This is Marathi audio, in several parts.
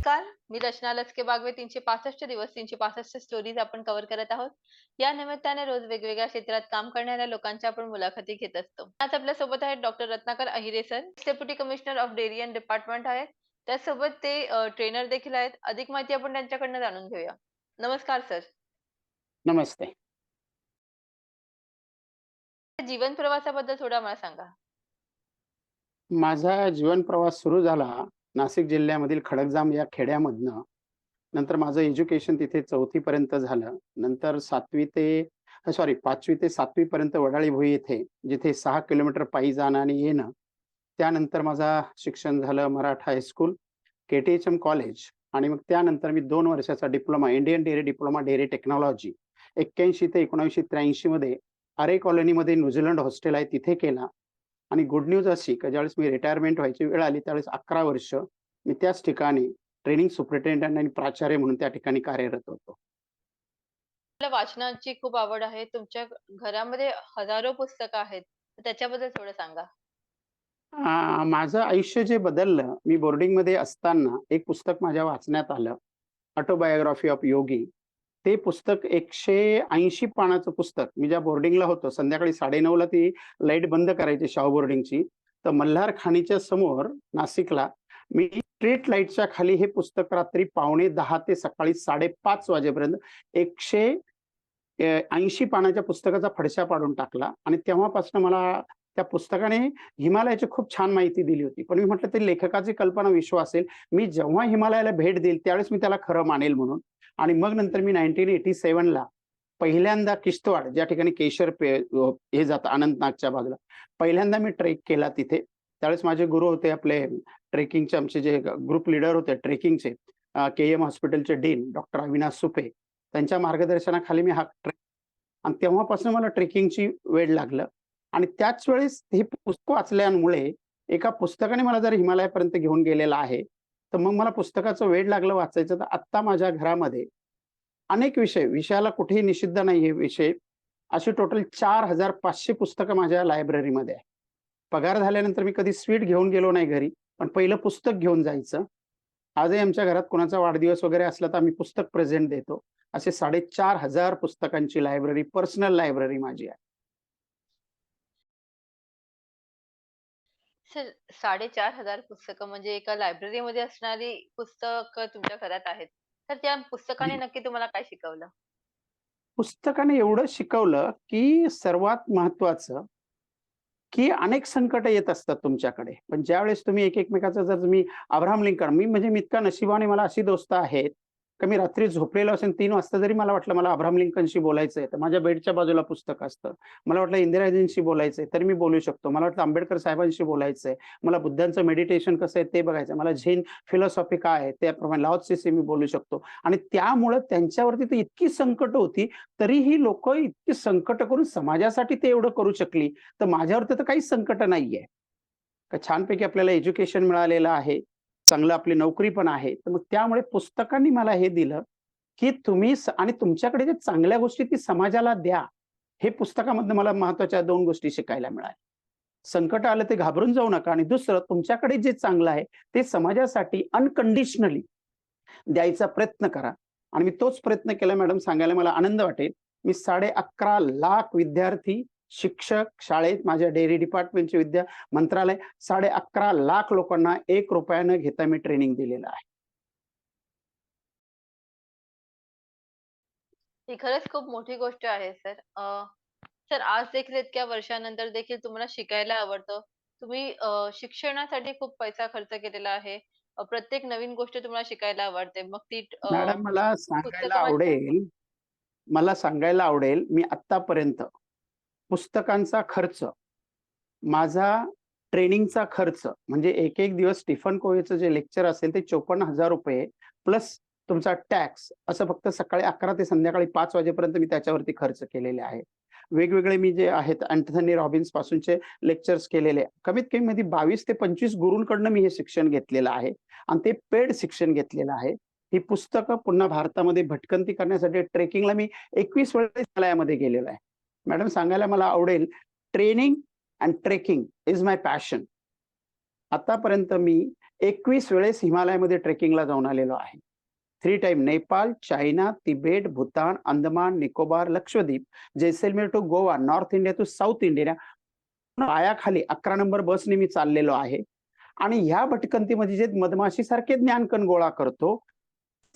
नमस्कार. मी रचना लचके बागवे. तीनशे पासष्ट दिवस तीनशे पासष्ट स्टोरीज आपण कव्हर करत आहोत. या निमित्ताने रोज वेगवेगळ्या क्षेत्रात काम करणाऱ्या लोकांच्या आपण मुलाखती घेत असतो. आज आपल्यासोबत आहेत doctor Ratnakar Ahire sir deputy commissioner of dairy and department आहेत. त्यासोबत ते ट्रेनर देखील आहेत. अधिक माहिती आपण त्यांच्याकडनं जाणून घेऊया. नमस्कार सर नमस्ते. जीवन प्रवासाबद्दल थोडा मला सांगा. माझा जीवन प्रवास सुरू झाला नाशिक जिल्ह्यामधील खडकजाम या खेड्यामधनं नंतर माझं एज्युकेशन तिथे चौथी पर्यंत झालं. नंतर सातवी ते सॉरी पाचवी ते सातवी पर्यंत वडाळी भुई येथे जिथे सहा किलोमीटर पायी जाणं आणि येणं त्यानंतर माझा शिक्षण झालं Maratha high school K T H M college आणि मग त्यानंतर मी दोन वर्षाचा diploma Indian dairy diploma dairy technology एक्क्याऐंशी ते एकोणीसशे त्र्याऐंशी मध्ये आरे कॉलनीमध्ये न्यूझीलंड हॉस्टेल आहे तिथे केला. आणि गुड न्यूज अशी की ज्यावेळेस मी रिटायरमेंट व्हायची वेळ आली त्यावेळेस अकरा वर्ष मी त्याच ठिकाणी ट्रेनिंग सुपरिटेंडंट आणि प्राचार्य म्हणून त्या ठिकाणी कार्यरत होतो. मला वाचनाची खूप आवड आहे. तुमच्या घरामध्ये हजारो पुस्तकं आहेत. त्याच्याबद्दल थोडं सांगा. माझं आयुष्य जे बदललं मी बोर्डिंगमध्ये असताना एक पुस्तक माझ्या वाचण्यात आलं. ऑटोबायोग्राफी ऑफ योगी ते पुस्तक एकशे ऐंशी पानाचं पुस्तक मी ज्या बोर्डिंगला होतो संध्याकाळी साडेनऊला ती लाइट बंद करायची शाहू बोर्डिंगची तर मल्हार खाणीच्या समोर नाशिकला मी स्ट्रीट लाईटच्या खाली हे पुस्तक रात्री पावणे दहा ते सकाळी साडेपाच वाजेपर्यंत एकशे ऐंशी पानाच्या पुस्तकाचा फडशा पाडून टाकला आणि तेव्हापासून मला त्या पुस्तकाने हिमालयाची खूप छान माहिती दिली होती. पण मी म्हटलं ते लेखकाची कल्पना विश्व असेल. मी जेव्हा हिमालयाला भेट देईल त्यावेळेस मी त्याला खरं मानेल म्हणून. आणि मग नंतर मी नाईन्टीन एटी सेव्हनला पहिल्यांदा किश्तवाड ज्या ठिकाणी केशर पे हे जातं अनंतनागच्या भागला पहिल्यांदा मी ट्रेक केला तिथे. त्यावेळेस माझे गुरु होते आपले ट्रेकिंगचे आमचे जे ग्रुप लीडर होते ट्रेकिंगचे के एम हॉस्पिटलचे डीन डॉक्टर अविनाश सुपे. त्यांच्या मार्गदर्शनाखाली मी हा ट्रेक आणि तेव्हापासून मला ट्रेकिंगची वेळ लागलं. आणि त्याच वेळेस हे पुस्तक वाचल्यामुळे एका पुस्तकाने मला जर हिमालयापर्यंत घेऊन गेलेला आहे तर मग मला पुस्तकाचं वेळ लागलं वाचायचं. तर आत्ता माझ्या घरामध्ये अनेक विषय विषयाला कुठेही निषिद्ध नाही हे विषय. अशी टोटल चार हजार पाचशे पुस्तकं माझ्या लायब्ररीमध्ये आहे पगार झाल्यानंतर मी कधी स्वीट घेऊन गेलो नाही घरी पण पहिलं पुस्तक घेऊन जायचं. आजही आमच्या घरात कोणाचा वाढदिवस वगैरे असला तर आम्ही पुस्तक प्रेझेंट देतो. असे साडेचार हजार पुस्तकांची लायब्ररी पर्सनल लायब्ररी माझी आहे. सर साडेचार हजार पुस्तकं म्हणजे एका लायब्ररीमध्ये असणारी पुस्तकं तुमच्या घरात आहेत. तर त्या पुस्तकाने नक्की तुम्हाला काय शिकवलं? पुस्तकाने एवढं शिकवलं की सर्वात महत्वाचं की अनेक संकट येत असतात तुमच्याकडे. पण ज्यावेळेस तुम्ही एक एकमेकाचा जर तुम्ही अब्राहम लिंकन मी म्हणजे मी इतका नशिबाने मला अशी दोस्त आहेत का मी रात्री झोपलेलो असेल तीन वाजता जरी मला वाटलं मला अब्राहम लिंकनशी बोलायचंय तर माझ्या बेडच्या बाजूला पुस्तक असतं. मला वाटलं इंदिराजींशी बोलायचंय तर मी बोलू शकतो. मला वाटलं आंबेडकर साहेबांशी बोलायचंय. मला बुद्धांचं मेडिटेशन कसं आहे ते बघायचं मला झेन फिलॉसॉफी काय आहे त्याप्रमाणे लाओत्सेसी मी बोलू शकतो. आणि त्यामुळं त्यांच्यावरती तर इतकी संकट होती तरीही लोक इतकी संकट करून समाजासाठी ते एवढं करू शकली तर माझ्यावरती तर काहीच संकट नाहीये. का छानपैकी आपल्याला एज्युकेशन मिळालेलं आहे. चांगलं आपली नोकरी पण आहे. तर मग त्यामुळे पुस्तकांनी मला हे दिलं की तुम्ही आणि तुमच्याकडे जे चांगल्या गोष्टी ती समाजाला द्या हे पुस्तकामधनं मला महत्त्वाच्या दोन गोष्टी शिकायला मिळाल्या. संकट आलं ते घाबरून जाऊ नका आणि दुसरं तुमच्याकडे जे चांगलं आहे ते समाजासाठी अनकंडिशनली द्यायचा प्रयत्न करा. आणि मी तोच प्रयत्न केला मॅडम सांगायला मला आनंद वाटेल. मी साडे अकरा लाख विद्यार्थी शिक्षक शाळेत माझ्या डेअरी डिपार्टमेंटचे विद्या मंत्रालय साडे अकरा लाख लोकांना एक रुपयानं घेता मी ट्रेनिंग दिलेलं आहे. ही खरंच खूप मोठी गोष्ट आहे सर. सर आज देखील इतक्या वर्षानंतर देखील तुम्हाला शिकायला आवडतं. तुम्ही शिक्षणासाठी खूप पैसा खर्च केलेला आहे. प्रत्येक नवीन गोष्ट तुम्हाला शिकायला आवडते. मग ती मॅडम मला सांगायला आवडेल. मला सांगायला आवडेल मी आतापर्यंत पुस्तकांचा खर्च माझा ट्रेनिंगचा खर्च म्हणजे एक एक दिवस स्टीफन कोहेचं जे लेक्चर असेल ते चोपन्न हजार रुपये प्लस तुमचा टॅक्स असं फक्त सकाळी अकरा ते संध्याकाळी पाच वाजेपर्यंत मी त्याच्यावरती खर्च केलेले आहे वेगवेगळे मी जे आहेत अँथनी रॉबिन्स पासूनचे लेक्चर्स केलेले कमीत कमी मध्ये बावीस ते पंचवीस गुरूंकडनं मी हे शिक्षण घेतलेलं आहे. आणि ते पेड शिक्षण घेतलेलं आहे. ही पुस्तकं पुन्हा भारतामध्ये भटकंती करण्यासाठी ट्रेकिंगला मी एकवीस वेळेस हिमालयामध्ये गेलेलो आहे. मॅडम सांगायला मला आवडेल training and trekking is my passion. आतापर्यंत मी एकवीस वेळेस हिमालयामध्ये ट्रेकिंगला जाऊन आलेलो आहे. Three time Nepal China Tibet Bhutan Andaman Nicobar Lakshadweep Jaisalmer to Goa north India to south India पायाखाली अकरा नंबर बसने मी चाललेलो आहे. आणि ह्या भटकंतीमध्ये जे मधमाशी सारखे ज्ञानकण गोळा करतो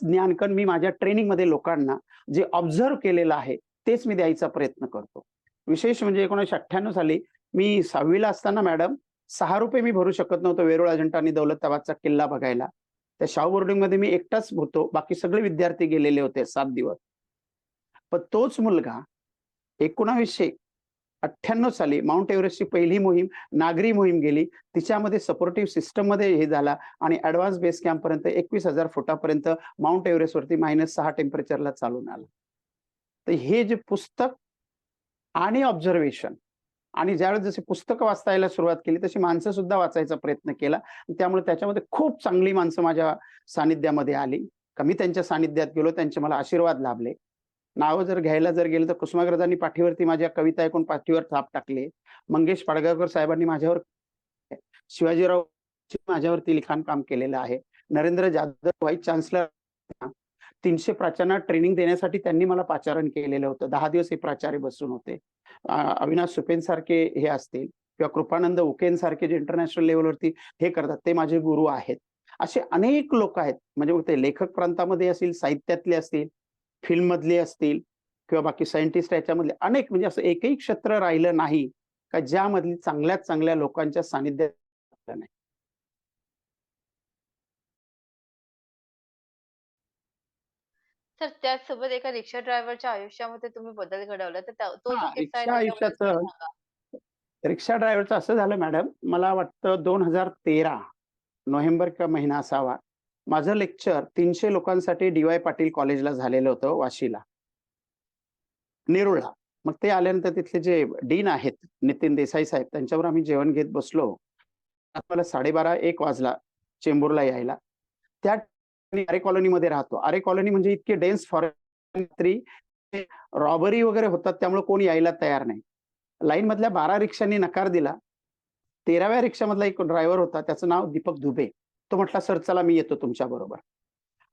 ज्ञानकण मी माझ्या ट्रेनिंगमध्ये लोकांना जे ऑब्झर्व केलेलं आहे तेच मी द्यायचा प्रयत्न करतो. विशेष म्हणजे एकोणीशे अठ्ठ्याण्णव साली मी सहावीला असताना मॅडम सहा रुपये मी भरू शकत नव्हतो वेरूळ अजंठा आणि दौलताबादचा किल्ला बघायला. त्या शाहू बोर्डिंगमध्ये मी एकटाच होतो. बाकी सगळे विद्यार्थी गेलेले होते सात दिवस. पण तोच मुलगा एकोणावीसशे अठ्ठ्याण्णव साली माउंट एव्हरेस्टची पहिली मोहीम नागरी मोहीम गेली. तिच्यामध्ये सपोर्टिव्ह सिस्टममध्ये हे झाला आणि ॲडव्हान्स बेस कॅम्प पर्यंत एकवीस हजार फुटापर्यंत माउंट एव्हरेस्टवरती मायनस सहा टेम्परेचरला चालून आला. तर हे जे पुस्तक आणि ऑब्झर्वेशन आणि ज्यावेळेस जसे पुस्तकं वाचायला सुरुवात केली तशी माणसं सुद्धा वाचायचा प्रयत्न केला. त्यामुळे त्याच्यामध्ये खूप चांगली माणसं माझ्या सानिध्यामध्ये आली. का मी त्यांच्या सानिध्यात गेलो त्यांचे मला आशीर्वाद लाभले. नावं जर घ्यायला जर गेलं तर कुसुमाग्रजांनी पाठीवरती माझ्या कविता ऐकून पाठीवर थाप टाकले. मंगेश पाडगावकर साहेबांनी माझ्यावर शिवाजीराव माझ्यावरती लिखाण काम केलेलं आहे. नरेंद्र जाधव व्हाईस चान्सलर तीनशे प्राचार्यांना ट्रेनिंग देण्यासाठी त्यांनी मला पाचारण केलेलं होतं. दहा दिवस हे प्राचार्य बसून होते. अविनाश सुपेन सारखे हे असतील किंवा कृपानंद उकेन सारखे जे इंटरनॅशनल लेवलवरती हे करतात ते माझे गुरु आहेत. असे अनेक लोक आहेत. म्हणजे मग ते लेखक प्रांतामध्ये असतील साहित्यातले असतील फिल्म मधले असतील किंवा बाकी सायंटिस्ट याच्यामधले अनेक म्हणजे असं एकही क्षेत्र राहिलं नाही का ज्यामधली चांगल्यात चांगल्या लोकांच्या सानिध्यात नाही. तर त्याचसोबत एका रिक्षा ड्रायव्हरच्या आयुष्यामध्ये तुम्ही बदल घडवला. तर त्या- तो जो हा, किस्सा आहे रिक्षा त्याच्याबद्दल आयुष्याचं- थोडं सांगा. रिक्षा ड्रायव्हरचं असं झालं मॅडम मला वाटतं दोन हजार तेरा नोव्हेंबर का महिना असावा माझं लेक्चर तीनशे लोकांसाठी डी वाय पाटील कॉलेजला झालेलं होतं वाशीला. नेरुळला. मग ते आल्यानंतर तिथले जे डीन आहेत नितीन देसाई साहेब त्यांच्यावर आम्ही जेवण घेत बसलो. मला साडेबारा एक वाजला चेंबूरला यायला. त्या मी आरे कॉलनीमध्ये राहतो. आरे कॉलनी म्हणजे इतके डेन्स फॉरेस्ट्री रॉबरी वगैरे होतात त्यामुळे कोणी यायला तयार नाही. लाईन मधल्या बारा रिक्षांनी नकार दिला. तेराव्या रिक्षामधला एक ड्रायव्हर होता त्याचं नाव दीपक दुबे. तो म्हटला सर चला मी येतो तुमच्या बरोबर.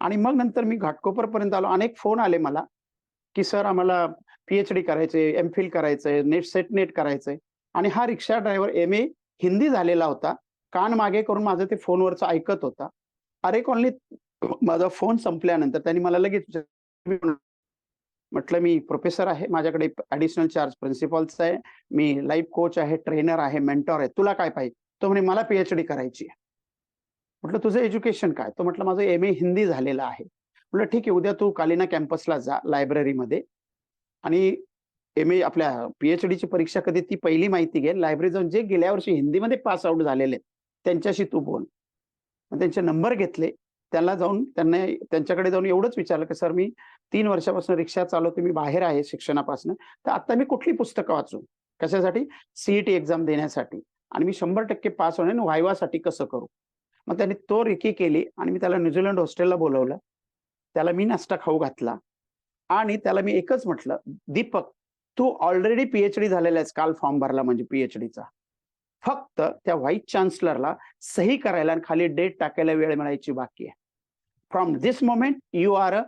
आणि मग नंतर मी घाटकोपर पर्यंत आलो. अनेक फोन आले मला की सर आम्हाला पीएचडी करायचे एम फिल करायचंय नेट सेट नेट करायचंय. आणि हा रिक्षा ड्रायव्हर एम ए हिंदी झालेला होता. कान मागे करून माझं ते फोनवरचं ऐकत होता. अरे कॉलनीत माझा फोन संपल्यानंतर त्यांनी मला लगेच म्हटलं मी प्रोफेसर आहे माझ्याकडे ऍडिशनल चार्ज प्रिन्सिपलचा आहे मी लाईफ कोच आहे ट्रेनर आहे मेंटॉर आहे तुला काय पाहिजे? तो म्हणे मला पीएचडी करायची आहे. म्हटलं तुझं एज्युकेशन काय? तो म्हटलं माझं एम ए हिंदी झालेलं आहे. म्हटलं ठीक आहे उद्या तू कालिना कॅम्पसला जा लायब्ररीमध्ये आणि एम ए आपल्या पीएचडीची परीक्षा कधी ती पहिली माहिती घे. लायब्ररी जाऊन जे गेल्या वर्षी हिंदीमध्ये पास आउट झालेले त्यांच्याशी तू बोल. मग त्यांचे नंबर घेतले. त्यांना जाऊन त्यांना त्यांच्याकडे जाऊन एवढंच विचारलं की सर मी तीन वर्षापासून रिक्षा चालवते मी बाहेर आहे शिक्षणापासून. तर आता मी कुठली पुस्तकं वाचू? कशासाठी? सीईटी एक्झाम देण्यासाठी. आणि मी शंभर टक्के पास होणे आणि व्हायवासाठी कसं करू? मग त्यांनी तो रिकी केली आणि मी त्याला न्यूझीलंड हॉस्टेलला बोलवलं. त्याला मी नाश्ता खाऊ घातला. आणि त्याला मी एकच म्हटलं दीपक तू ऑलरेडी पीएचडी झालेला आहेस काल फॉर्म भरला म्हणजे पीएचडीचा फक्त त्या व्हाईस चान्सलरला सही करायला आणि खाली डेट टाकायला वेळ मिळायची बाकी आहे. From this moment you are a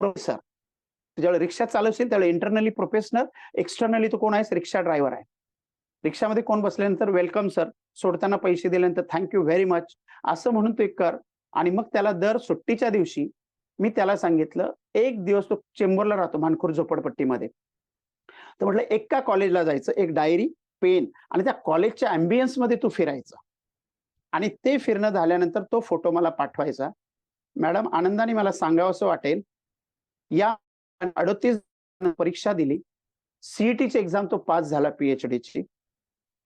professor ज्यावेळी रिक्षा चालवशील त्यावेळी इंटरनली प्रोफेशनल एक्सटर्नली तू कोण आहेस? रिक्षा ड्रायव्हर आहे. रिक्षामध्ये कोण बसल्यानंतर वेलकम सर सोडताना पैसे दिल्यानंतर थँक्यू व्हेरी मच असं म्हणून तू एक कर. आणि मग त्याला दर सुट्टीच्या दिवशी मी त्याला सांगितलं एक दिवस तो चेंबूरला राहतो मानखूर झोपडपट्टीमध्ये. तर म्हटलं एका कॉलेजला जायचं एक डायरी पेन आणि त्या कॉलेजच्या अँबियन्समध्ये तू फिरायचं. आणि ते फिरणं झाल्यानंतर तो फोटो मला पाठवायचा. मॅडम आनंदाने मला सांगावंसं वाटेल. या अडतीस परीक्षा दिली. सीईटीची एक्झाम तो पास झाला पीएचडीची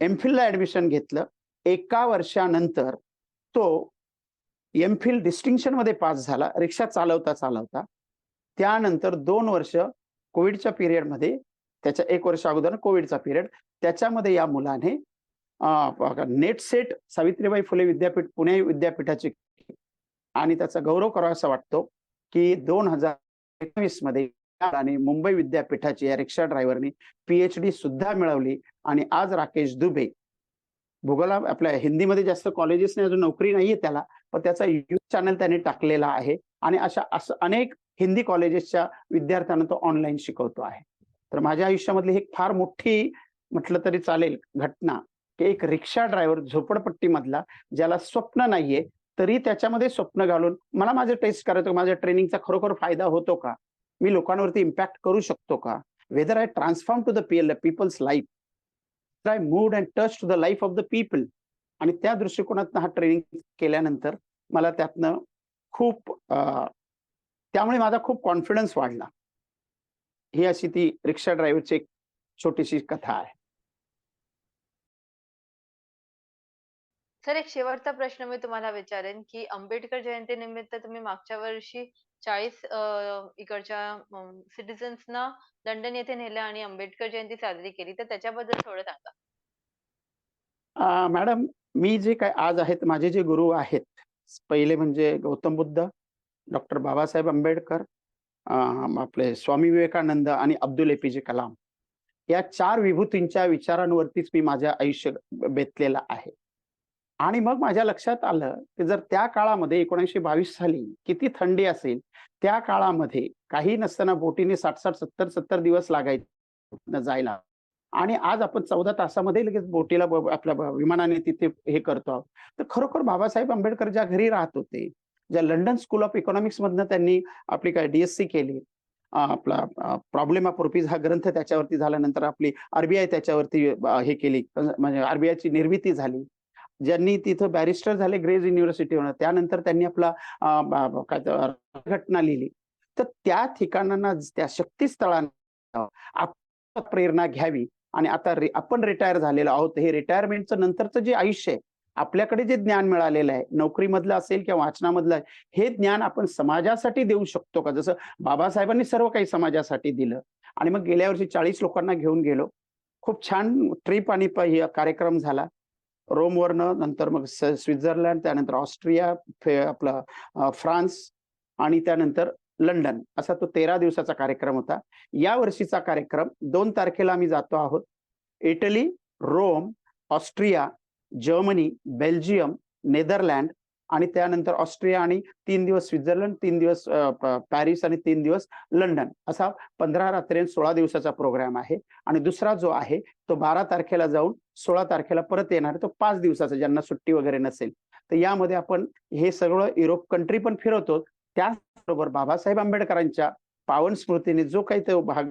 एमफिलला ऍडमिशन घेतलं. एका वर्षानंतर तो एमफिल डिस्टिंक्शनमध्ये पास झाला. रिक्षा चालवता चालवता. त्यानंतर दोन वर्ष कोविडच्या पिरियडमध्ये त्याच्या एक वर्ष अगोदर कोविडचा पिरियड. त्याच्यामध्ये या मुलाने नेट सेट सावित्रीबाई फुले विद्यापीठ पुणे विद्यापीठाची आणि त्याचा गौरव करावा असा वाटतो की दोन हजार एकवीसमध्ये आणि मुंबई विद्यापीठाची या रिक्षा ड्रायव्हरनी पीएचडी सुद्धा मिळवली आणि आज राकेश दुबे भूगोला आपल्या हिंदीमध्ये जास्त कॉलेजेस नाही अजून नोकरी नाहीये त्याला पण त्याचा युट्यूब चॅनल त्याने टाकलेला आहे आणि अशा असं अनेक हिंदी कॉलेजेसच्या विद्यार्थ्यांना तो ऑनलाईन शिकवतो आहे. तर माझ्या आयुष्यामधली ही फार मोठी म्हटलं तरी चालेल घटना की एक रिक्षा ड्रायव्हर झोपडपट्टीमधला ज्याला स्वप्न नाहीये तरी त्याच्यामध्ये स्वप्न घालून मला माझं टेस्ट करायचं माझ्या ट्रेनिंगचा खरोखर फायदा होतो का? मी लोकांवरती इम्पॅक्ट करू शकतो का? Whether I transform to the PL people's life I mood and touch to the life of the people आणि त्या दृष्टिकोनातनं हा ट्रेनिंग केल्यानंतर मला त्यातनं खूप त्यामुळे माझा खूप कॉन्फिडन्स वाढला. ही अशी ती रिक्षा ड्रायव्हरची एक छोटीशी कथा आहे. सर एक शेवटचा प्रश्न मी तुम्हाला विचारेन की आंबेडकर जयंतीनिमित्त तुम्ही मागच्या वर्षी चाळीस इकडच्या सिटिझन्सना लंडन येथे नेलं आणि आंबेडकर जयंती साजरी केली. तर त्याच्याबद्दल थोडं सांगा. मॅडम मी जे काय आज आहेत माझे जे गुरु आहेत पहिले म्हणजे गौतम बुद्ध डॉक्टर बाबासाहेब आंबेडकर आपले स्वामी विवेकानंद आणि अब्दुल एपीजे कलाम या चार विभूतींच्या विचारांवरतीच मी माझ्या आयुष्य बेतलेलं आहे. आणि मग माझ्या लक्षात आलं की जर त्या काळामध्ये एकोणीसशे बावीस साली किती थंडी असेल त्या काळामध्ये काही नसताना बोटीने साठ साठ सत्तर सत्तर दिवस लागायचे जायला. आणि आज आपण चौदा तासामध्ये लगेच बोटीला आपल्या विमानाने तिथे हे करतो आहोत. तर खरोखर बाबासाहेब आंबेडकर ज्या घरी राहत होते ज्या लंडन स्कूल ऑफ इकॉनॉमिक्स मधनं त्यांनी आपली काय डीएससी केली आपला प्रॉब्लेम ऑफ रुपीज हा ग्रंथ त्याच्यावरती झाल्यानंतर आपली आरबीआय त्याच्यावरती हे केली म्हणजे आरबीआयची निर्मिती झाली. ज्यांनी तिथं बॅरिस्टर झाले ग्रेज युनिव्हर्सिटीवर त्यानंतर त्यांनी आपला घटना लिहिली. तर त्या ठिकाणांना त्या शक्तीस्थळांना आपण प्रेरणा घ्यावी. आणि आता रि- आपण रिटायर झालेलो आहोत. हे रिटायरमेंटचं नंतरचं जे आयुष्य आहे आपल्याकडे जे ज्ञान मिळालेलं आहे नोकरीमधलं असेल किंवा वाचनामधलं आहे हे ज्ञान आपण समाजासाठी देऊ शकतो का? जसं बाबासाहेबांनी सर्व काही समाजासाठी दिलं. आणि मग गेल्या वर्षी चाळीस लोकांना घेऊन गेलो. खूप छान ट्रिप आणि कार्यक्रम झाला. रोमवरनं नंतर मग स्वित्झर्लंड त्यानंतर ऑस्ट्रिया फे- आपला फ्रान्स आणि त्यानंतर लंडन. असा तो तेरा दिवसाचा कार्यक्रम होता. या वर्षीचा कार्यक्रम दोन तारखेला आम्ही जातो आहोत. Italy Rome Austria Germany Belgium Netherland आणि त्यानंतर ऑस्ट्रिया आणि तीन दिवस स्वित्झर्लंड तीन दिवस पॅरिस आणि तीन दिवस लंडन. असा पंधरा रात्री सोळा दिवसाचा प्रोग्राम आहे. आणि दुसरा जो आहे तो बारा तारखेला जाऊन सोळा तारखेला परत येणार तो पाच दिवसाचा ज्यांना सुट्टी वगैरे नसेल. तर यामध्ये आपण हे सगळं युरोप कंट्री पण फिरवतो. त्याचबरोबर बाबासाहेब आंबेडकरांच्या पावन स्मृतीने जो काही तो भाग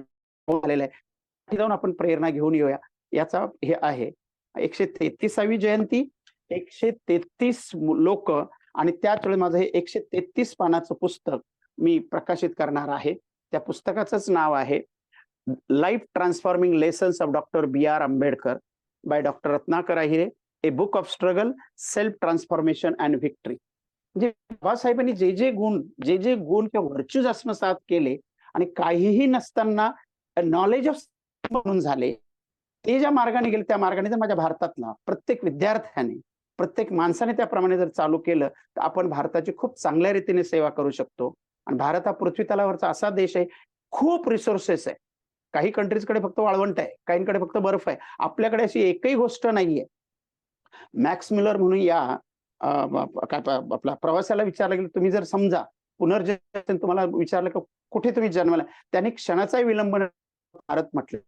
झालेला आहे जाऊन आपण प्रेरणा घेऊन येऊया. याचा हे आहे. एकशे तेहतीसावी जयंती एकशे तेहतीस लोक आणि त्याच वेळी माझं हे एकशे तेहतीस पानाचं पुस्तक मी प्रकाशित करणार आहे. त्या पुस्तकाचंच नाव आहे life transforming lessons of doctor B R Ambedkar by doctor Ratnakar Ahire a book of struggle self transformation and victory म्हणजे बाबासाहेबांनी जे जे गुण जे जे गुण किंवा व्हर्च्यूज आत्मसात केले आणि काहीही नसताना नॉलेज ऑफ म्हणून झाले ते ज्या मार्गाने गेले त्या मार्गाने तर माझ्या भारतातला प्रत्येक विद्यार्थ्याने प्रत्येक माणसाने त्याप्रमाणे जर चालू केलं तर आपण भारताची खूप चांगल्या रीतीने सेवा करू शकतो. आणि भारत हा पृथ्वी तलावरचा असा देश आहे खूप रिसोर्सेस आहे. काही कंट्रीजकडे फक्त वाळवंट आहे काहींकडे फक्त बर्फ आहे. आपल्याकडे अशी एकही गोष्ट नाहीये. मॅक्स मिलर म्हणून या आपला प्रवासाला विचारलं गेलं तुम्ही जर समजा पुनर्जन तुम्हाला विचारलं की कुठे तुम्ही जन्मला त्यांनी क्षणाचाही विलंब भारत म्हटलं.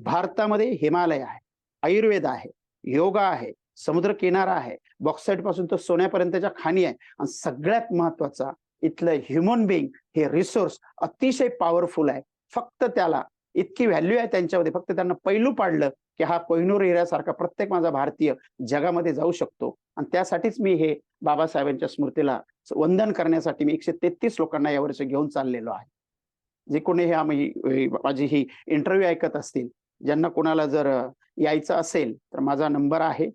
भारतामध्ये हिमालय आहे आयुर्वेद आहे योगा आहे समुद्र किनारा आहे. बॉक्साईटपासून तो सोन्यापर्यंतच्या खाणी आहे. आणि सगळ्यात महत्त्वाचा इथलं ह्युमन बिंग हे रिसोर्स अतिशय पॉवरफुल आहे. फक्त त्याला इतकी व्हॅल्यू आहे त्यांच्यामध्ये. फक्त त्यांना पैलू पाडलं की हा कोहिनूर हिऱ्यासारखा प्रत्येक माझा भारतीय जगामध्ये जाऊ शकतो. आणि त्यासाठीच मी हे बाबासाहेबांच्या स्मृतीला वंदन करण्यासाठी मी एकशे तेहतीस लोकांना यावर्षी घेऊन चाललेलो आहे. जे कोणी हे आम्ही माझी ही इंटरव्ह्यू ऐकत असतील ज्यांना कोणाला जर यायचं असेल तर माझा नंबर आहे.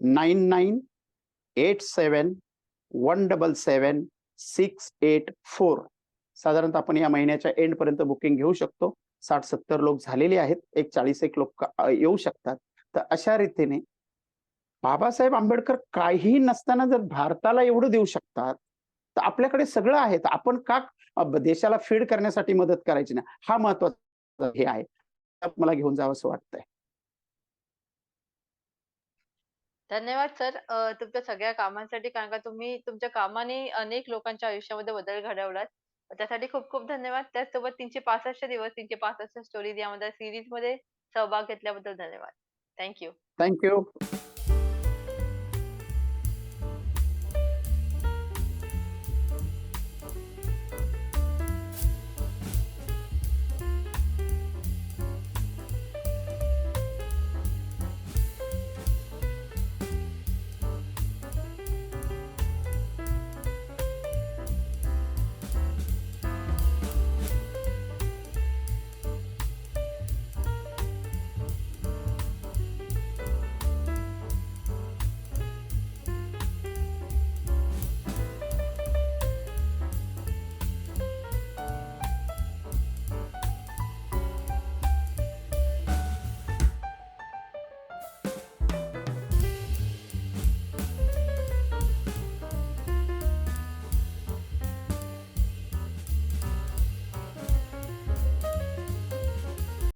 Nine nine eight seven one double seven six eight four साधारणतः आपण या महिन्याच्या एंड पर्यंत बुकिंग घेऊ शकतो साठ सत्तर लोक झालेले आहेत एक चाळीस एक लोक येऊ शकतात तर अशा रीतीने बाबासाहेब आंबेडकर काहीही नसताना जर भारताला एवढं देऊ शकतात तर आपल्याकडे सगळं आहे तर आपण का देशाला फीड करण्यासाठी मदत करायची नाही हा महत्त्वाचा हे आहे मला घेऊन जावं असं वाटतंय धन्यवाद सर अ, तुमच्या सगळ्या कामांसाठी कारण का तुम्ही तुमच्या कामाने अनेक लोकांच्या आयुष्यामध्ये बदल घडवलात. त्यासाठी खूप खूप धन्यवाद. त्याचसोबत 365 दिवस 365 स्टोरीज यामध्ये सीरीजमध्ये सहभाग घेतल्याबद्दल धन्यवाद. Thank you. Thank you.